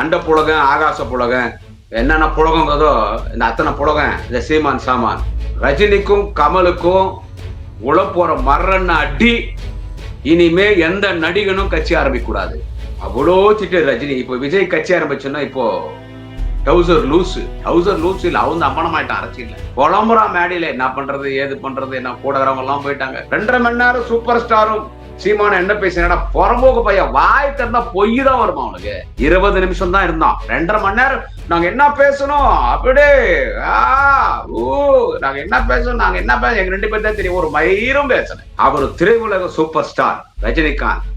அண்ட புலகம் ஆகாச புலகம். என்னென்ன புலகங்கிறதோ இந்த அத்தனை புலகம் இந்த சீமான் சாமான். ரஜினிக்கும் கமலுக்கும் உழப்போற மரண அடி. இனிமே எந்த நடிகனும் கட்சி ஆரம்பிக்க கூடாது அவ்வளோ திட்டு ரஜினி. இப்போ விஜய் கட்சி ஆரம்பிச்சோன்னா இப்போ டவுசர் லூசு. டவுசர் லூஸ் இல்லை அவங்க அம்மனமாயிட்டான் இல்லை புலம்புறா மேடையில என்ன பண்றது ஏது பண்றது என்ன கூட வரவங்க எல்லாம் போயிட்டாங்க. ரெண்டரை மணி நேரம் சூப்பர் ஸ்டாரும். சீமான என்ன பேசினா புறம்போக்கு பையன் வாய் திறந்தா பொய் தான் வருமா அவனுக்கு? இருபது நிமிஷம் தான் இருந்தான். ரெண்டரை மணி நேரம் நாங்க என்ன பேசணும்? அப்படியே ஆ நாங்க என்ன பேசணும்? நாங்க என்ன பேச எங்க ரெண்டு பேர் தான் தெரியும். ஒரு மயிரும் பேசணும் அவர் திரையுலக சூப்பர் ஸ்டார் ரஜினிகாந்த்.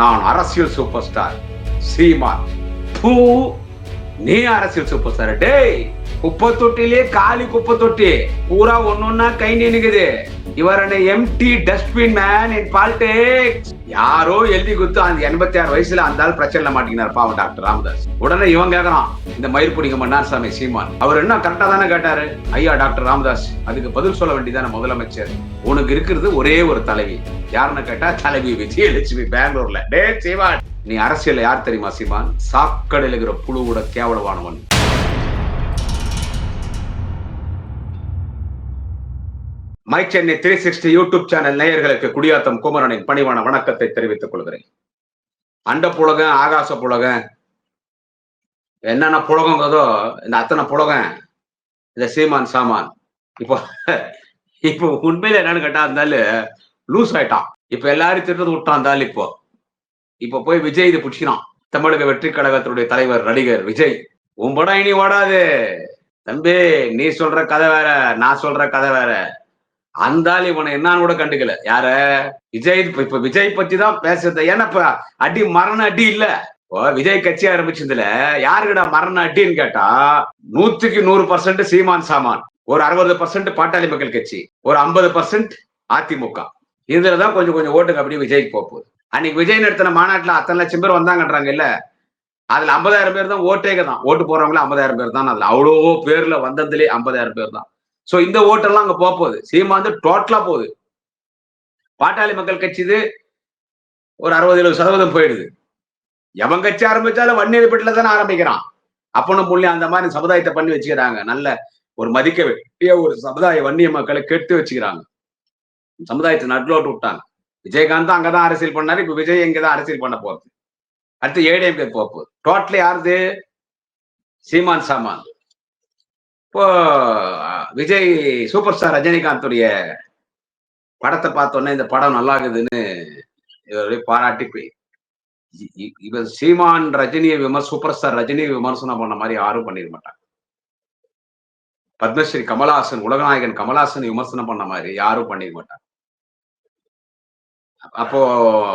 நான் அரசியல் சூப்பர் ஸ்டார் சீமான். பூ நீ அரசியல் சூப்பர் ஸ்டார் டேய் குப்பை தொட்டிலே காலி குப்பை தொட்டி பூரா ஒன்னொன்னா கை நின்னுக்குது இவர் என்ன empty dustbin man in politics யாரோ எழுதி குத்து அந்த எண்பத்தி ஆறு வயசுல அந்த ஆள் பிரச்சனை மாட்டேங்கிறார் பாவம் டாக்டர் ராமதாஸ். உடனே இவன் கேக்குறான் இந்த மயிர் பிடிக்க மன்னார் சாமி சீமான். அவர் என்ன கரெக்டா தானே கேட்டாரு? ஐயா டாக்டர் ராமதாஸ் அதுக்கு பதில் சொல்ல வேண்டியதான முதலமைச்சர். உனக்கு இருக்கிறது ஒரே ஒரு தலைவி. யாருன்னு கேட்டா தலைவி விஜயலட்சுமி பெங்களூர்ல. டே சீமான். நீ அரசியல் யார் தெரியுமா சீமான்? சாக்கடையில் இருக்கிற புழுவோட கேவலமானவன். My Chennai three sixty YouTube channel நேயர்களுக்கு குடியாத்தம் குமரனின் பணிவான வணக்கத்தை தெரிவித்துக் கொள்கிறேன். அண்ட புலகம் ஆகாச புலகம் என்னென்ன புலகங்கிறதோ இந்த அத்தனை புலகம் இந்த சீமான் சாமான். இப்போ இப்போ உண்மையில என்னன்னு கேட்டா இருந்தாலும் லூஸ் ஆயிட்டான். இப்ப எல்லாரும் திட்டது விட்டான் இருந்தாலும் இப்போ. இப்ப போய் விஜய் இது பிடிச்சிக்கிறான். தமிழக வெற்றி கழகத்தினுடைய தலைவர் நடிகர் விஜய். உன் படம் இனி ஓடாது. தம்பி நீ சொல்ற கதை வேற நான் சொல்ற கதை வேற. அந்த ஆள் இவனை என்னன்னு கூட கண்டுக்கல. யார? விஜய் இப்ப விஜய் பத்தி தான் பேசுறது. ஏன்னா இப்ப அடி மரண அடி இல்ல. விஜய் கட்சி ஆரம்பிச்சதுல யாருக்கிட்ட மரண அடின்னு கேட்டா நூத்துக்கு நூறு பர்சன்ட் சீமான் சாமான். ஒரு அறுபது பர்சன்ட் பாட்டாளி மக்கள் கட்சி. ஒரு ஐம்பது பர்சன்ட் அதிமுக. இதுலதான் கொஞ்சம் கொஞ்சம் ஓட்டுங்க அப்படியே விஜய்க்கு போக போகுது. அன்னைக்கு விஜய் நடத்தின மாநாட்டில் அத்தனை லட்சம் பேர் வந்தாங்கன்றாங்க இல்ல? அதுல ஐம்பதாயிரம் பேர் தான் ஓட்டேக தான். ஓட்டு போறவங்களே ஐம்பதாயிரம் பேர் தான். அதுல அவ்வளோ பேர்ல வந்ததுலே ஐம்பதாயிரம் பேர் தான். ஸோ இந்த ஓட்டெல்லாம் அங்க போகுது சீமா வந்து டோட்டலா போகுது. பாட்டாளி மக்கள் கட்சி இது ஒரு அறுபது எழுபது சதவீதம் போயிடுது. எவன் கட்சி ஆரம்பிச்சாலும் வன்னியர்பட்டில தானே ஆரம்பிக்கிறான். அப்பனும் புள்ளி அந்த மாதிரி சமுதாயத்தை பண்ணி வச்சுக்கிறாங்க. நல்ல ஒரு மதிக்க வேண்டிய ஒரு சமுதாய வன்னிய மக்களை கெட்டு வச்சுக்கிறாங்க. சமுதாயத்தை நடுலோட்டு விட்டாங்க. விஜயகாந்த் அங்கதான் அரசியல் பண்ணாரு. இப்ப விஜய் இங்கதான் அரசியல் பண்ண போகுது அடுத்து ஏடிஎம்கே போக போகுது. டோட்டலி யாருது? சீமான் சாமான். இப்போ விஜய் சூப்பர் ஸ்டார் ரஜினிகாந்துடைய படத்தை பார்த்தோன்னே இந்த படம் நல்லா இருக்குதுன்னு இவருடைய பாராட்டி போய் இவர் சீமான் ரஜினியை விமர் சூப்பர் ஸ்டார் ரஜினியை விமர்சனம் பண்ண மாதிரி யாரும் பண்ணிட மாட்டாங்க. பத்மஸ்ரீ கமலஹாசன் உலகநாயகன் கமலஹாசன் விமர்சனம் பண்ண மாதிரி யாரும் பண்ணிட மாட்டாங்க. அப்போ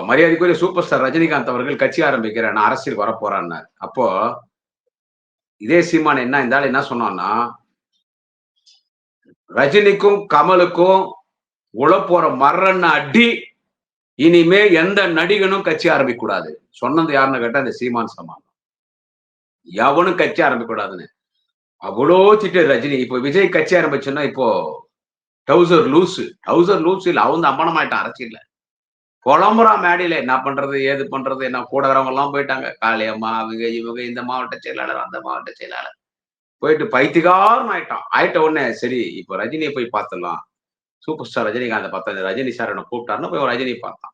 மரியாதைக்குரிய சூப்பர் ஸ்டார் ரஜினிகாந்த் அவர்கள் கட்சி ஆரம்பிக்கிறேன் நான் அரசியல் வரப்போறான்னாரு. அப்போ இதே சீமான் என்ன இந்த என்ன சொன்னான்னா ரஜினிக்கும் கமலுக்கும் உழப்போற மரண அடி இனிமே எந்த நடிகனும் கட்சி ஆரம்பிக்க கூடாது சொன்னது யாருன்னு கேட்டா இந்த சீமான் சமான். எவனும் கட்சி ஆரம்பிக்க கூடாதுன்னு அவ்வளோ திட்டு ரஜினி. இப்போ விஜய் கட்சி ஆரம்பிச்சுன்னா இப்போ டவுசர் லூசு. டவுசர் லூஸ் இல்ல அவன் அம்மனமாயிட்டான் அரசியல்ல. புலம்புறா மேடையில என்ன பண்றது ஏது பண்றது என்ன கூட வரவங்க எல்லாம் போயிட்டாங்க. காளியம்மா அவங்க இவங்க இந்த மாவட்ட செயலாளர் அந்த மாவட்ட செயலாளர். போயிட்டு பைத்தியகாரம் ஆயிட்டான். ஆயிட்ட உடனே சரி இப்போ ரஜினியை போய் பார்த்துடலாம். சூப்பர் ஸ்டார் ரஜினிகாந்த் பார்த்தா ரஜினி சார் என்ன கூப்பிட்டாருன்னு போய் ரஜினி பார்த்தான்.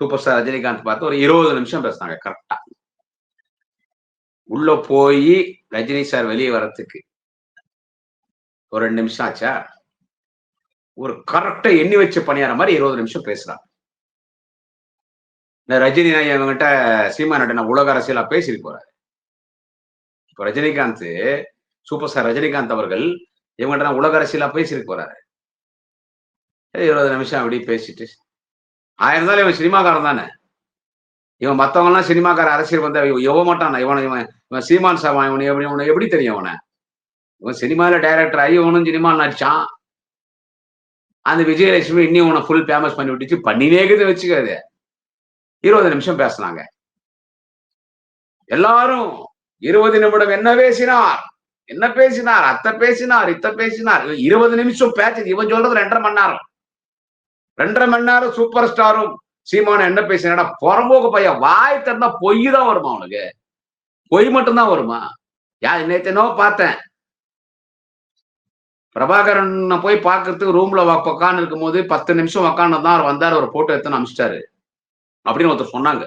சூப்பர் ஸ்டார் ரஜினிகாந்த் பார்த்து ஒரு இருபது நிமிஷம் பேசினாங்க கரெக்டா உள்ள போய் ரஜினி சார் வெளியே வர்றதுக்கு ஒரு ரெண்டு நிமிஷம் ஆச்சா? ஒரு கரெக்டா எண்ணி வச்சு பணியார மாதிரி இருபது நிமிஷம் பேசுறாங்க. இந்த ரஜினி இவங்கிட்ட சீமானிட்ட நான் உலக அரசியலா பேசிட்டு போறாரு இப்ப ரஜினிகாந்த் சூப்பர் ஸ்டார் ரஜினிகாந்த் அவர்கள் இவங்கிட்ட நான் உலக அரசியலா பேசிட்டு போறாரு. இருபது நிமிஷம் அப்படி பேசிட்டு. ஆயிரம் இருந்தாலும் இவன் சினிமாக்காரன் தானே. இவன் மத்தவங்கலாம் சினிமாக்கார அரசியல் வந்து எவ மாட்டான்? இவன் இவன் இவன் சீமான் சாவான் இவன் எப்படி இவனை எப்படி தெரியும் அவனை? இவன் சினிமாவில டைரக்டர் ஆகி இவனும் சினிமா நடிச்சான். அந்த விஜயலட்சுமி இன்னும் உன ஃபுல் ஃபேமஸ் பண்ணி விட்டுச்சு. பண்ணினேக்குது வச்சுக்காது. இருபது நிமிஷம் பேசினாங்க. எல்லாரும் இருபது நிமிடம் என்ன பேசினார்? என்ன பேசினார்? அத்த பேசினார் இத்த பேசினார். இருபது நிமிஷம் பேச்சு இவன் சொல்றது ரெண்டரை மணி நேரம். ரெண்டரை மணி நேரம் சூப்பர் ஸ்டாரும் சீமான என்ன பேசினா புறம்போக்கு பையன் வாய் திறந்தா பொய் தான் வருமா அவனுக்கு? பொய் மட்டும்தான் வருமா? யார் நேத்தனோ பார்த்தேன். பிரபாகரன் போய் பார்க்கறதுக்கு ரூம்ல உக்காந்து இருக்கும் போது பத்து நிமிஷம் உக்காந்து தான் அவர் வந்தார் ஒரு போட்டோ எடுத்துன்னு அனுப்பிச்சிட்டாரு. அப்படின்னு ஒருத்தர் சொன்னாங்க.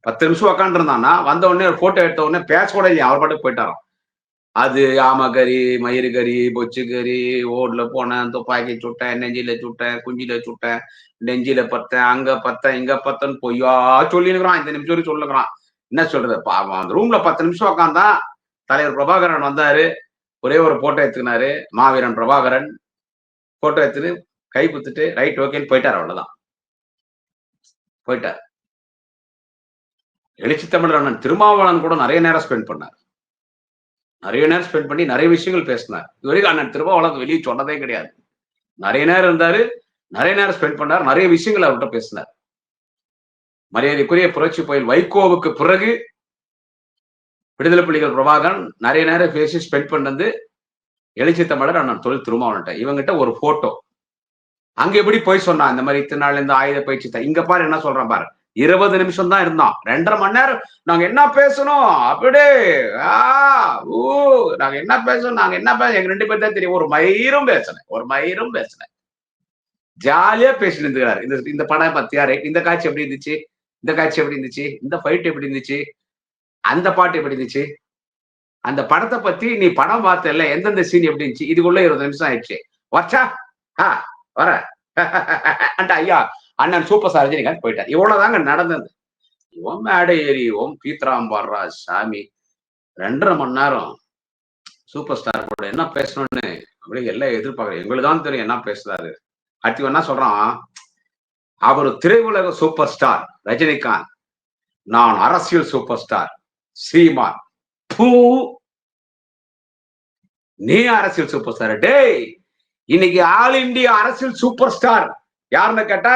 பத்து நிமிஷம் உக்காந்துருந்தானா வந்த உடனே ஒரு போட்டோ எடுத்த உடனே பேச கூட இல்லையா அவர் பாட்டுக்கு போயிட்டாராம். அது ஆமகறி மயிறு கறி ஓடுல போனேன் துப்பாக்கி சுட்டேன் நெஞ்சில சுட்டேன் குஞ்சில சுட்டேன் நெஞ்சில பத்தேன் அங்க பத்தேன் இங்க பத்தேன்னு பொய்யா சொல்லினுக்குறான் இந்த நிமிஷம் வரைக்கும் சொல்லுக்கிறான் என்ன சொல்றது? அந்த ரூம்ல பத்து நிமிஷம் உக்காந்தான் தலைவர் பிரபாகரன் வந்தாரு ஒரே ஒரு போட்டோ எடுத்துக்கினாரு மாவீரன் பிரபாகரன். போட்டோ எடுத்துன்னு கை குத்துட்டு ரைட் ஓகேன்னு போயிட்டார் அவ்வளவுதான். போயிட்டார். எழுச்சி தமிழர் அண்ணன் திருமாவளவன் கூட நிறைய நேரம் ஸ்பெண்ட் பண்ணார். நிறைய நேரம் ஸ்பெண்ட் பண்ணி நிறைய விஷயங்கள் பேசினார். இது வரைக்கும் அண்ணன் திருமாவளவன் வெளியே சொன்னதே கிடையாது. நிறைய நேரம் இருந்தாரு நிறைய நேரம் ஸ்பெண்ட் பண்ணார் நிறைய விஷயங்கள் அவர்கிட்ட பேசினார். மரியாதைக்குரிய புரட்சி புயல் வைகோவுக்கு பிறகு விடுதலை புலிகள் பிரபாகரன் நிறைய நேரம் பேசி ஸ்பெண்ட் பண்ணது எழுச்சி தமிழர் அண்ணன் தொழில் திருமாவளவன்ட்ட இவங்கிட்ட ஒரு போட்டோ அங்க எப்படி போய் சொன்னான்? இந்த மாதிரி இத்தனை நாள் இந்த ஆயுத பயிற்சி இங்க பாரு என்ன சொல்றான் பாரு. இருபது நிமிஷம் தான் இருந்தான். ரெண்டரை மணி நேரம் நாங்க என்ன பேசணும்? அப்படியே ஆ ஊ நாங்க என்ன பேசணும்? நாங்க என்ன பேச எங்க ரெண்டு பேர் தான் தெரியும். ஒரு மயிரும் பேசினேன் ஒரு மயிரும் பேசினேன் ஜாலியா பேசிட்டு இருந்துக்கிறாரு. இந்த இந்த படம் பத்தியா ரைட் இந்த காட்சி எப்படி இருந்துச்சு? இந்த காட்சி எப்படி இருந்துச்சு? இந்த ஃபைட் எப்படி இருந்துச்சு? அந்த பாட்டு எப்படி இருந்துச்சு? அந்த படத்தை பத்தி நீ படம் பார்த்தல எந்தெந்த சீன் எப்படி இருந்துச்சு? இதுக்குள்ள இருபது நிமிஷம் ஆயிடுச்சு. வச்சா ஆ வர. அந்த ஐயா அண்ணன் சூப்பர் ஸ்டார் ரஜினிகாந்த் போயிட்டார். இவ்வளவுதாங்க நடந்தது. இவன் மேடை ஏறி ஓம் பீத்ராம் பாடுறாஜ் சாமி. ரெண்டரை மணி நேரம் சூப்பர் ஸ்டார் கூட என்ன பேசணும்னு அப்படியே எல்லாம் எதிர்பார்க்கறேன் எங்களுக்கு தான் தெரியும் என்ன பேசுறாரு. அடுத்து என்ன சொல்றான்? அவர் திரையுலக சூப்பர் ஸ்டார் ரஜினிகாந்த். நான் அரசியல் சூப்பர் ஸ்டார் சீமான் பூ. நீ அரசியல் சூப்பர் ஸ்டார் டேய். இன்னைக்கு ஆல் இந்தியா அரசியல் சூப்பர் ஸ்டார் யாருன்னு கேட்டா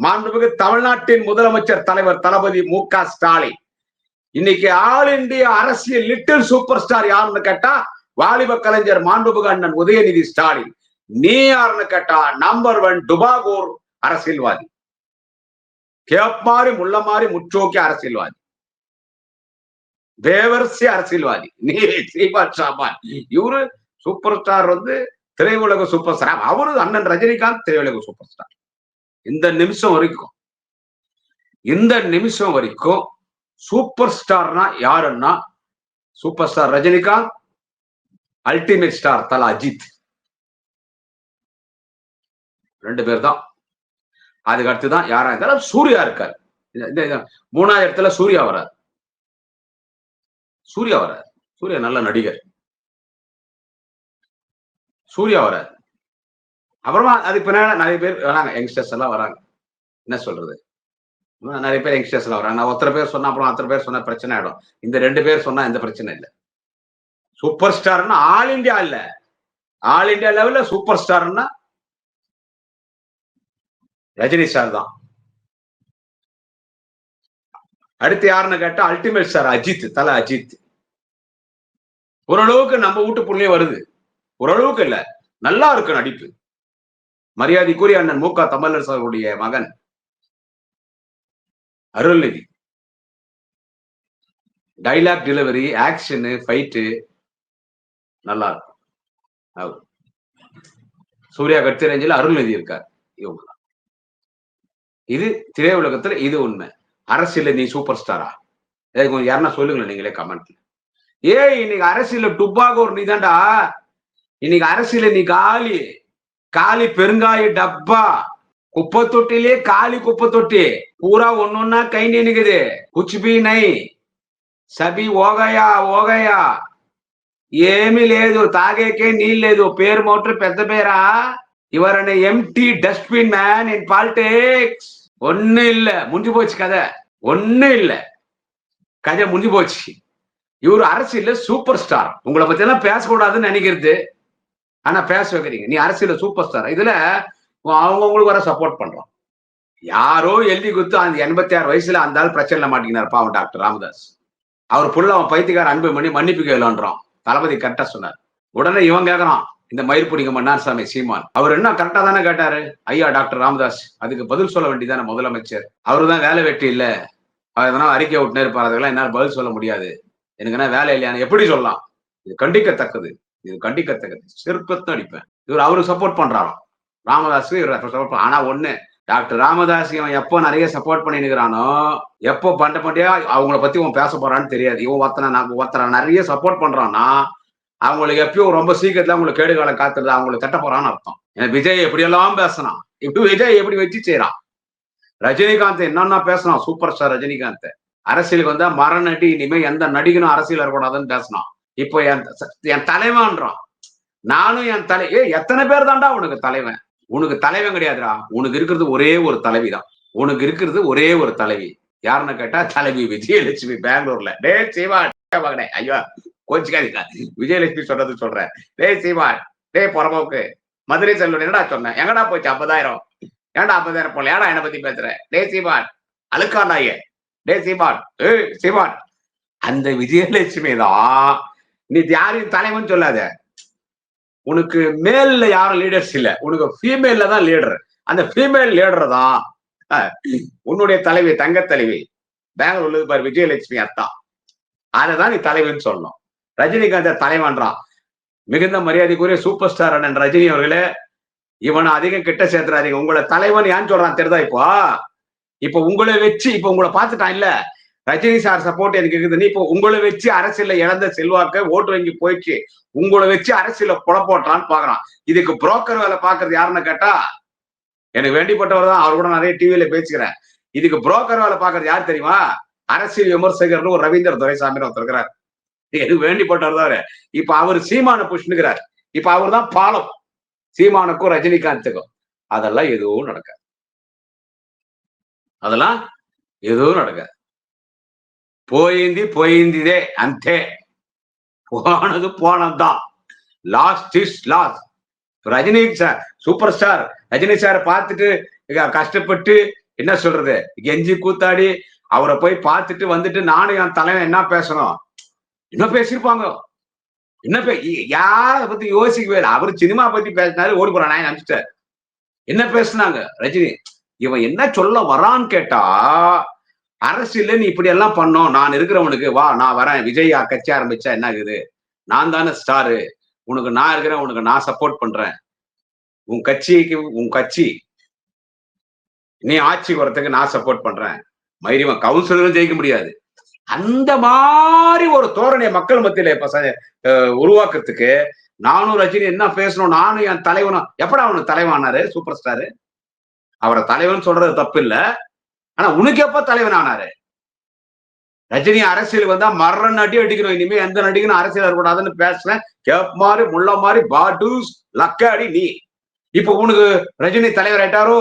மாண்புமிகு தமிழ்நாட்டின் முதலமைச்சர் தலைவர் தளபதி மு க ஸ்டாலின். இன்னைக்கு ஆல் இந்தியா அரசியல் லிட்டில் சூப்பர் ஸ்டார் யாருன்னு கேட்டா வாலிப கலைஞர் மாண்புமிகு அண்ணன் உதயநிதி ஸ்டாலின். நீ யாருன்னு கேட்டா நம்பர் ஒன் டுபாகூர் அரசியல்வாதி. கேப் மாறி முள்ள மாறி முற்றோக்கி அரசியல்வாதி. தேவர்சி அரசியல்வாதி. நீ ஸ்ரீபாத் ஷாபான் இவரு சூப்பர் ஸ்டார் வந்து திரையுலக சூப்பர் ஸ்டார் அவரு அண்ணன் ரஜினிகாந்த் திரையுலக சூப்பர் ஸ்டார் இந்த நிமிஷம் வரைக்கும் இந்த நிமிஷம் வரைக்கும் சூப்பர் ஸ்டார்னா யாருன்னா super star Rajinikanth ultimate star Thala Ajith. ரெண்டு பேர் தான். அதுக்கு அடுத்து தான் யாரா இருந்தாலும் சூர்யா இருக்கார். இந்த மூணாவது இடத்துல சூர்யா வராது சூர்யா வர சூர்யா நல்ல நடிகர். சூர்யா வர அப்புறமா அதுக்கு பின்னாடி நிறைய பேர் வராங்க. யங்ஸ்டர்ஸ் எல்லாம் வராங்க. என்ன சொல்றது? நிறைய பேர் யங்ஸ்டர்ஸ் எல்லாம் வராங்க. நான் ஒருத்தர் பேர் சொன்னா அப்புறம் அத்தனை பேர் சொன்னா பிரச்சனை ஆயிடும். இந்த ரெண்டு பேர் சொன்னா எந்த பிரச்சனை இல்லை. சூப்பர் ஸ்டார்னா ஆல் இந்தியா இல்ல. ஆல் இந்தியா லெவல்ல சூப்பர் ஸ்டார்னா ரஜினி சார் தான். அடுத்து யாருன்னு கேட்டா அல்டிமேட் சார் அஜித் தலை அஜித். ஓரளவுக்கு நம்ம வீட்டு புள்ளையே வருது. ஓரளவுக்கு இல்ல. நல்லா இருக்கு நடிப்பு. மரியாதைக்குரிய அண்ணன் மு க தமிழரசருடைய மகன். Arulnithi. Dialogue delivery action fight நல்லா இருக்கும் சூர்யா கட்சி ரேஞ்சில் அருள்நிதி இருக்கார். இவங்க இது திரையுலகத்துல இது உண்மை. அரசியல நீ சூப்பர் ஸ்டாரா கொஞ்சம் யாருன்னா சொல்லுங்களேன் நீங்களே கமெண்ட்ல ஏய் இன்னைக்கு அரசியல டுப்பாகோர் நீ தான்டா இன்னைக்கு அரசியல நீ காலி காலி பெருங்காய டப்பா குப்பை தொட்டிலே காலி குப்பை தொட்டி பூரா ஒன்னொன்னா கை நின்னுக்குது కుచిబీ నై సబి ఓగయా ఓగయా ఏమీ లేదు తాగేకే నీళ్ళు లేదు పేరు మోటర్ పెద్ద పేరా your an empty dustbin man in politics ஒண்ணு இல்ல. முடிஞ்சு போச்சு கதை. ஒண்ணு இல்ல. கதை முடிஞ்சு போச்சு. இவர் அரசியல சூப்பர் ஸ்டார். உங்களை பத்தி எல்லாம் பேசக்கூடாதுன்னு நினைக்கிறது. ஆனா பேச வைக்கிறீங்க நீ அரசியல சூப்பர் ஸ்டார். இதுல அவங்கவுங்களுக்கு வர சப்போர்ட் பண்றோம். யாரோ எழுதி கொடுத்து அந்த எண்பத்தி ஆறு வயசுல அந்த ஆள் பிரச்சனைல மாட்டேங்கிறார் பாவம் டாக்டர் ராமதாஸ். அவர் புள்ள அவன் பைத்தியக்கார அன்பு பண்ணி மன்னிப்பு கேளுன்றான். தளபதி கரெக்டா சொன்னார். உடனே இவன் கேக்குறான். இந்த மயிர்புடிங்க மன்னார்சாமி சீமான். அவர் என்ன கரெக்டா தானே கேட்டாரு? ஐயா டாக்டர் ராமதாஸ் அதுக்கு பதில் சொல்ல வேண்டியதான முதலமைச்சர். அவரு தான் வேலை வெட்டி இல்ல. அதனால அறிக்கை விட்டுனே இருப்பார். அதுக்கெல்லாம் என்னால் பதில் சொல்ல முடியாது. எனக்கு என்ன வேலை இல்லையான்னு எப்படி சொல்லலாம்? இது கண்டிக்கத்தக்கது. இது கண்டிக்கத்தக்கது. செருப்பத்தான் அடிப்பேன். இவர் அவரு சப்போர்ட் பண்றாராம். ராமதாஸ் இவர் சப்போர்ட் ஆனா ஒண்ணு டாக்டர் ராமதாஸ் இவன் எப்போ நிறைய சப்போர்ட் பண்ணிருக்கிறானோ எப்போ பண்ண பண்ணியா அவங்கள பத்தி இவன் பேச போறான்னு தெரியாது. இவன் ஒத்தனை நான் ஒருத்தனை நிறைய சப்போர்ட் பண்றான்னா அவங்களுக்கு எப்பயும் ரொம்ப சீக்கிரத்துல அவங்களுக்கு கேடுகாலம் காத்துறது அவங்களுக்கு தட்ட போறான்னு அர்த்தம். விஜய் எப்படியெல்லாம் பேசினான்? இப்படி விஜய் எப்படி வச்சு செய்யறான் ரஜினிகாந்த் என்னன்னா பேசினான் சூப்பர் ஸ்டார் ரஜினிகாந்த். அரசியலுக்கு வந்தா மர நடி இனிமே எந்த நடிகனும் அரசியல் வரக்கூடாதுன்னு பேசினான். இப்போ என் என் தலைவன்றான். நானும் என் தலை ஏ எத்தனை பேர் தான்டா உனக்கு தலைவன்? உனக்கு தலைவன் கிடையாதுடா. உனக்கு இருக்கிறது ஒரே ஒரு தலைவி தான். உனக்கு இருக்கிறது ஒரே ஒரு தலைவி. யாருன்னு கேட்டா தலைவி விஜயலட்சுமி பெங்களூர்ல. டே சிவா ஐயோ. கோச்சிக்காதீங்க. விஜயலட்சுமி சொன்னது சொல்றேன். டே சீமான் டே புறம்போக்கு. மதுரை செல்லு என்னடா சொன்னேன் எங்கடா போச்சு ஐம்பதாயிரம்? ஏன்டா ஐம்பதாயிரம் போல ஏடா என்ன பத்தி பேசுற? டே சீமான் அழுக்கா நாய. டே சீமான் ஏ சீமான். அந்த விஜயலட்சுமி தான் நீ யாரையும் தலைவன் சொல்லாத. உனக்கு மேல்ல யாரும் லீடர்ஸ் இல்ல. உனக்கு ஃபீமேல்ல தான் லீடர் அந்த ஃபீமேல் லீடர் தான் உன்னுடைய தலைவி தங்க தலைவி. பெங்களூர்ல பாரு விஜயலட்சுமி அத்தா. தான் நீ தலைவின்னு சொல்லணும். ரஜினிகாந்த் தலைவன்றான் மிகுந்த மரியாதைக்குரிய சூப்பர் ஸ்டார் அண்ணன் ரஜினி அவர்களே இவனை அதிகம் கிட்ட சேர்த்துறாதீங்க. உங்களை தலைவன் ஏன்னு சொல்றான் தெரிதா இப்போ? இப்ப உங்களை வச்சு இப்ப உங்களை பார்த்துட்டான் இல்ல? ரஜினி சார் சப்போர்ட் எனக்கு இருக்குது. நீ இப்போ உங்களை வச்சு அரசியல இழந்த செல்வாக்க ஓட்டு வங்கி போயிடுச்சு உங்களை வச்சு அரசியல புலப்போட்டான்னு பாக்குறான் இதுக்கு புரோக்கர் வேலை பாக்குறது யாருன்னு கேட்டா எனக்கு வேண்டிப்பட்டவர் தான். அவர் கூட நிறைய டிவியில பேசுகிறேன் இதுக்கு புரோக்கர் வேலை பாக்குறது யார் தெரியுமா? அரசியல் விமர்சகர்னு ஒரு ரவீந்திர துரைசாமி ஒருத்தர் இருக்கிறார். எனக்கு வேண்டிப்பட்டவர் தவிர இப்ப அவர் சீமான புஷ்ணுகிறார் இப்ப அவர் தான் பாலம். சீமானுக்கும் ரஜினிகாந்துக்கும். அதெல்லாம் எதுவும் நடக்காது. அதெல்லாம் எதுவும் நடக்காது. போயிந்தி போயிந்திதே அந்தே. போனது போனதுதான். Lost is lost Rajini sir super star Rajini சாரை பார்த்துட்டு கஷ்டப்பட்டு என்ன சொல்றது? கெஞ்சி கூத்தாடி அவரை போய் பார்த்துட்டு வந்துட்டு நானும் என் தலைவன் என்ன பேசணும்? என்ன பேசியிருப்பாங்க? என்ன பே யார பத்தி யோசிக்கவே இல்லை. அவர் சினிமா பத்தி பேசினாரு ஓடி போறான் நான் நினைச்சிட்டார் என்ன பேசுனாங்க? ரஜினி இவன் என்ன சொல்ல வரான்னு கேட்டா அரசியல நீ இப்படி எல்லாம் பண்ணோம் நான் இருக்கிறவனுக்கு வா நான் வரேன். விஜய் கட்சி ஆரம்பிச்சா என்ன ஆகுது? நான் தானே ஸ்டாரு உனக்கு நான் இருக்கிறேன் உனக்கு நான் சப்போர்ட் பண்றேன். உன் கட்சிக்கு உன் கட்சி நீ ஆட்சி வரத்துக்கு நான் சப்போர்ட் பண்றேன். மயிரிவன் கவுன்சிலரும் ஜெயிக்க முடியாது. அந்த மாதிரி ஒரு தோரணையை மக்கள் மத்தியில இப்ப உருவாக்குறதுக்கு நானும் ரஜினி என்ன பேசணும்? நானும் என் தலைவனும். எப்படா அவனு தலைவனாரு சூப்பர் ஸ்டாரு. அவரை தலைவன் சொல்றது தப்பு இல்ல ஆனா உனக்கு எப்ப தலைவன் ஆனாரு? ரஜினி அரசியல் வந்தா மரண நடி அடிக்கணும். இனிமே எந்த நடிகனும் அரசியல் வரக்கூடாதுன்னு பேசுறேன். கேப் மாதிரி முள்ள மாதிரி பாட்டூஸ் லக்காடி நீ. இப்ப உனக்கு ரஜினி தலைவர் ஆயிட்டாரோ?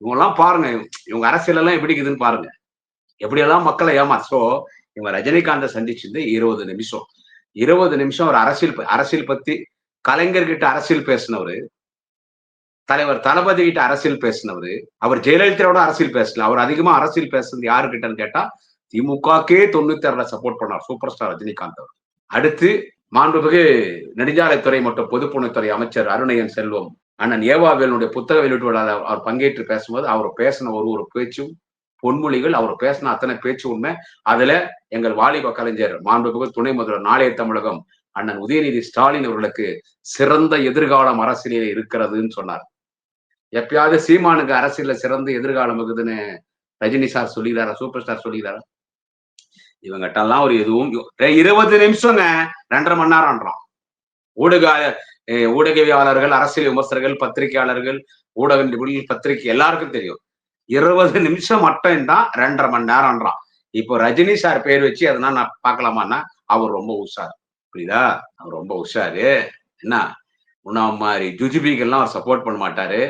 இவங்க எல்லாம் பாருங்க இவங்க அரசியல் எல்லாம் எப்படி இருக்குதுன்னு பாருங்க. எப்படியெல்லாம் மக்களை ஏமா ஸோ இவன் ரஜினிகாந்தை சந்திச்சது இருபது நிமிஷம். இருபது நிமிஷம் அவர் அரசியல் அரசியல் பத்தி கலைஞர்கிட்ட அரசியல் பேசினவர் தலைவர் தளபதி கிட்ட அரசியல் பேசினவர் அவர் ஜெயலலிதாவோட அரசியல் பேசல அவர் அதிகமா அரசியல் பேசுனது யாருக்கிட்டன்னு கேட்டா திமுகக்கே தொண்ணூத்தி ஆறுல சப்போர்ட் பண்ணார் சூப்பர் ஸ்டார் ரஜினிகாந்த் அவர். அடுத்து மாண்புமிகு நெடுஞ்சாலைத்துறை மற்றும் பொதுப்பணித்துறை அமைச்சர் அருணையன் செல்வம் அண்ணன் ஏவாவேலனுடைய புத்தக வெளியீட்டு விழாவில் அவர் பங்கேற்று பேசும்போது அவர் பேசின ஒரு ஒரு பேச்சும் பொன்மொழிகள் அவர் பேசின அத்தனை பேச்சு உண்மை. அதுல எங்கள் வாலிப கலைஞர் மாண்புமிகு துணை முதல்வர் நாளைய தமிழகம் அண்ணன் உதயநிதி ஸ்டாலின் அவர்களுக்கு சிறந்த எதிர்காலம் அரசியலில் இருக்கிறதுன்னு சொன்னார். எப்பயாவது சீமானுக்கு அரசியல்ல சிறந்த எதிர்காலம் இருக்குதுன்னு ரஜினி சார் சொல்லிக்கிறாரா சூப்பர் ஸ்டார் சொல்லிக்கிறாரா? இவங்கிட்டலாம் ஒரு எதுவும் இருபது நிமிஷங்க ரெண்டரை மணி நேரம்ன்றான். ஊடக ஊடகவியாளர்கள் அரசியல் விமர்சகர்கள் பத்திரிகையாளர்கள் ஊடக பத்திரிகை எல்லாருக்கும் தெரியும். இருபது நிமிஷம் மட்டும் தான் ரெண்டரை மணி நேரம்ன்றான். இப்போ ரஜினி சார் பேர் வச்சு அதனால நான் பார்க்கலாமான்னா அவர் ரொம்ப உஷார். புரியுதா? அவர் ரொம்ப உஷாரு. என்ன? உணவு மாதிரி ஜுஜிபிக்கெல்லாம் அவர் சப்போர்ட் பண்ண மாட்டாரு.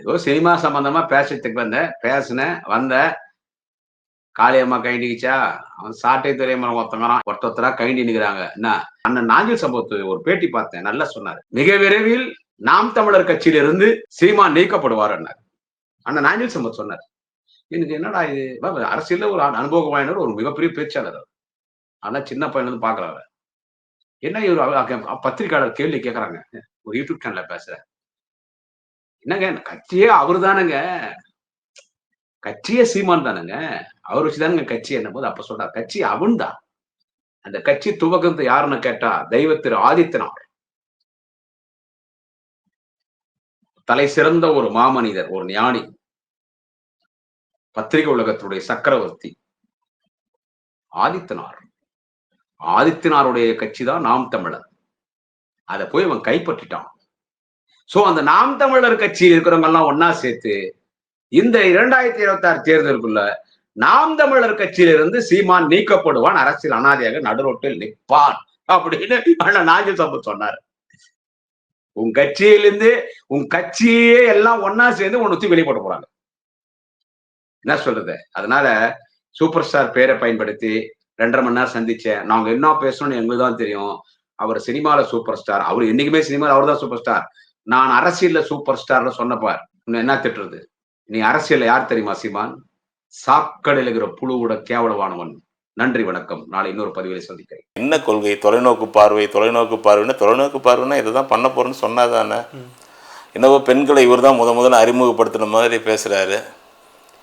ஏதோ சினிமா சம்பந்தமா பேசுறதுக்கு வந்தேன் பேசினேன் வந்த. காளியம்மா கைண்டிக்குச்சா அவன் சாட்டை துறையம்மன் ஒருத்தங்கிறான் ஒருத்தரா கைண்டி நிற்கிறாங்க என்ன? அண்ணன் நாஞ்சில் சம்பவத்து ஒரு பேட்டி பார்த்தேன் நல்லா சொன்னாரு. மிக விரைவில் நாம் தமிழர் கட்சியிலிருந்து சீமா நீக்கப்படுவார் அண்ணன் நாஞ்சில் சம்பத் சொன்னார். எனக்கு என்னடா இது? அரசியல்ல ஒரு அனுபவமாயினர் ஒரு மிகப்பெரிய பேச்சாளர் ஆனா சின்ன பையன் வந்து பாக்குறாரு என்ன இவர் பத்திரிக்கையாளர் கேள்வி கேட்கறாங்க ஒரு யூடியூப் சேனல்ல பேசுற. என்னங்க கட்சியே அவரு தானுங்க கட்சியே சீமான் தானுங்க. அவர் வச்சுதானுங்க கட்சி என்ன போது அப்ப சொல்றாரு. கட்சி அவன் தான் அந்த கட்சி துவக்கத்தை யாருன்னு கேட்டா தெய்வத்திரு திரு ஆதித்தனார். தலை சிறந்த ஒரு மாமனிதர் ஒரு ஞானி. பத்திரிகை உலகத்துடைய சக்கரவர்த்தி ஆதித்தனார். ஆதித்தனாருடைய கட்சி தான் நாம் தமிழர். அதை போய் அவன் கைப்பற்றிட்டான். சோ அந்த நாம் தமிழர் கட்சியில் இருக்கிறவங்க எல்லாம் ஒன்னா சேர்த்து இந்த இரண்டாயிரத்தி இருபத்தி ஆறு தேர்தலுக்குள்ள நாம் தமிழர் கட்சியிலிருந்து சீமான் நீக்கப்படுவான் அரசியல் அனாதையாக நடுரோட்டில் நிற்பான் அப்படின்னு அண்ணன் நாஜி சம்பத் சொன்னார். உன் கட்சியிலிருந்து உன் கட்சியே எல்லாம் ஒன்னா சேர்ந்து உன்னை ஊத்தி போறாங்க. என்ன சொல்றது? அதனால சூப்பர் ஸ்டார் பேரை பயன்படுத்தி ரெண்டரை மணி நேரம் சந்திச்சேன். நாங்க என்ன பேசணும்னு எங்களுக்கு தான் தெரியும். அவர் சினிமால சூப்பர் ஸ்டார். அவர் என்னைக்குமே சினிமால அவர் தான் சூப்பர் ஸ்டார். நான் அரசியல்ல சூப்பர் ஸ்டார்னு சொன்னப்பார் இன்னும் என்ன திட்டுறது? நீ அரசியல்ல யார் தெரியுமா சீமான்? சாக்கடையில் இருக்கிற புழுவோட கேவலமானவன். நன்றி வணக்கம். நாளை இன்னொரு பதிவில் சந்திக்கிறேன். என்ன கொள்கை? தொலைநோக்கு பார்வை தொலைநோக்கு பார்வைன்னா தொலைநோக்கு பார்வைன்னா இதை தான் பண்ண போறேன்னு சொன்னாதானே? என்னவோ பெண்களை இவர் தான் முத முதல்ல அறிமுகப்படுத்தின மாதிரி பேசுறாரு.